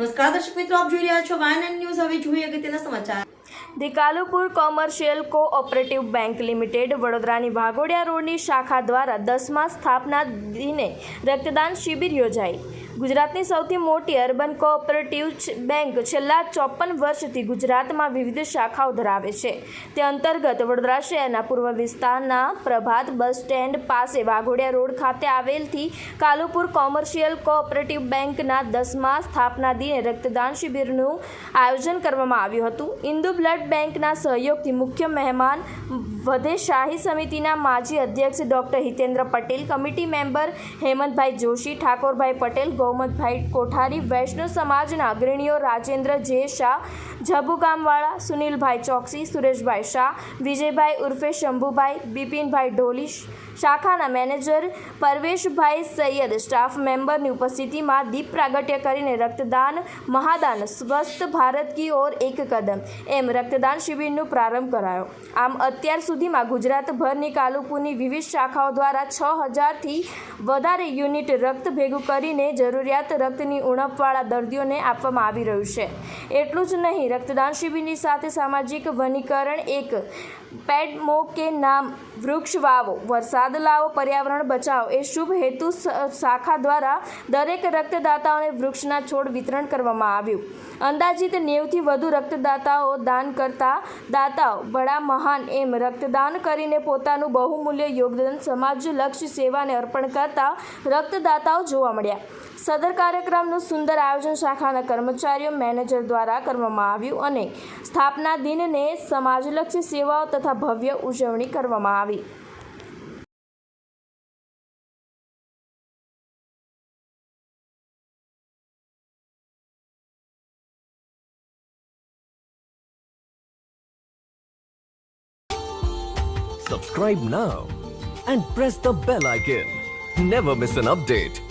નમસ્કાર, દર્શક મિત્રો, આપ જોઈ રહ્યા છો વાયન ન્યૂઝ. હવે જોઈએ અગત્યના સમાચાર. The Kalupur commercial cooperative bank limited વડોદરાની વાઘોડિયા રોડની શાખા દ્વારા દસમા સ્થાપના દિને રક્તદાન શિબિર યોજાઈ. ગુજરાતની સૌથી મોટી અર્બન કોઓપરેટિવ બેંક છેલ્લા ચોપન વર્ષથી ગુજરાતમાં વિવિધ શાખાઓ ધરાવે છે. તે અંતર્ગત વડોદરા શહેરના પૂર્વ વિસ્તારના પ્રભાત બસ સ્ટેન્ડ પાસે વાઘોડિયા રોડ ખાતે આવેલથી કાલુપુર કોમર્શિયલ કોઓપરેટિવ બેંકના દસમા સ્થાપના દિને રક્તદાન શિબિરનું આયોજન કરવામાં આવ્યું હતું. ઇન્દુ બ્લડ બેંકના સહયોગથી મુખ્ય મહેમાન વધે શાહી સમિતિના માજી અધ્યક્ષ doctor Hitendra Patel, committee member Hemantbhai Joshi, Thakorbhai Patel ગૌમતભાઈ Kothari, Vaishnav સમાજના અગ્રણીઓ રાજેન્દ્ર જે શાહ, ઝબુગામવાળા સુનિલભાઈ ચોકસી, સુરેશભાઈ શાહ, વિજયભાઈ ઉર્ફે શંભુભાઈ, બિપિનભાઈ ઢોલી, શાખાના મેનેજર પરવેશભાઈ સૈયદ, સ્ટાફ મેમ્બરની ઉપસ્થિતિમાં દીપ પ્રાગટ્ય કરીને રક્તદાન, મહાદાન, સ્વસ્થ ભારત કી ઓર એક કદમ, એમ રક્તદાન શિબિરનો પ્રારંભ કરાયો. આમ અત્યાર સુધીમાં ગુજરાતભરની કાલુપુરની વિવિધ શાખાઓ દ્વારા છ હજારથી વધારે યુનિટ રક્ત ભેગું કરીને જરૂરિયાત રક્તની ઉણપવાળા દર્દીઓને આપવામાં આવી રહ્યું છે. એટલું જ નહીં, રક્તદાન શિબિરની સાથે સામાજિક વનીકરણ એક પેડમો કે નામ વૃક્ષ વાવો, વરસાદ લાવો, પર્યાવરણ બચાવો એ શુભ હેતુ શાખા દ્વારા દરેક રક્તદાતાઓને વૃક્ષના છોડ વિતરણ કરવામાં આવ્યું. અંદાજિત નેવથી વધુ રક્તદાતાઓ દાન કરતા દાતાઓ બડા મહાન એમ રક્તદાન કરીને પોતાનું બહુમૂલ્ય યોગદાન સમાજલક્ષી સેવાને અર્પણ કરતા રક્તદાતાઓ જોવા મળ્યા. સદર કાર્યક્રમનું સુંદર આયોજન શાખાના કર્મચારીઓ, મેનેજર દ્વારા કરવામાં આવ્યું અને સ્થાપના દિનને સમાજલક્ષી સેવાઓ તથા ભવ્ય ઉજવણી કરવામાં આવી Subscribe now and press the bell icon. Never miss an update.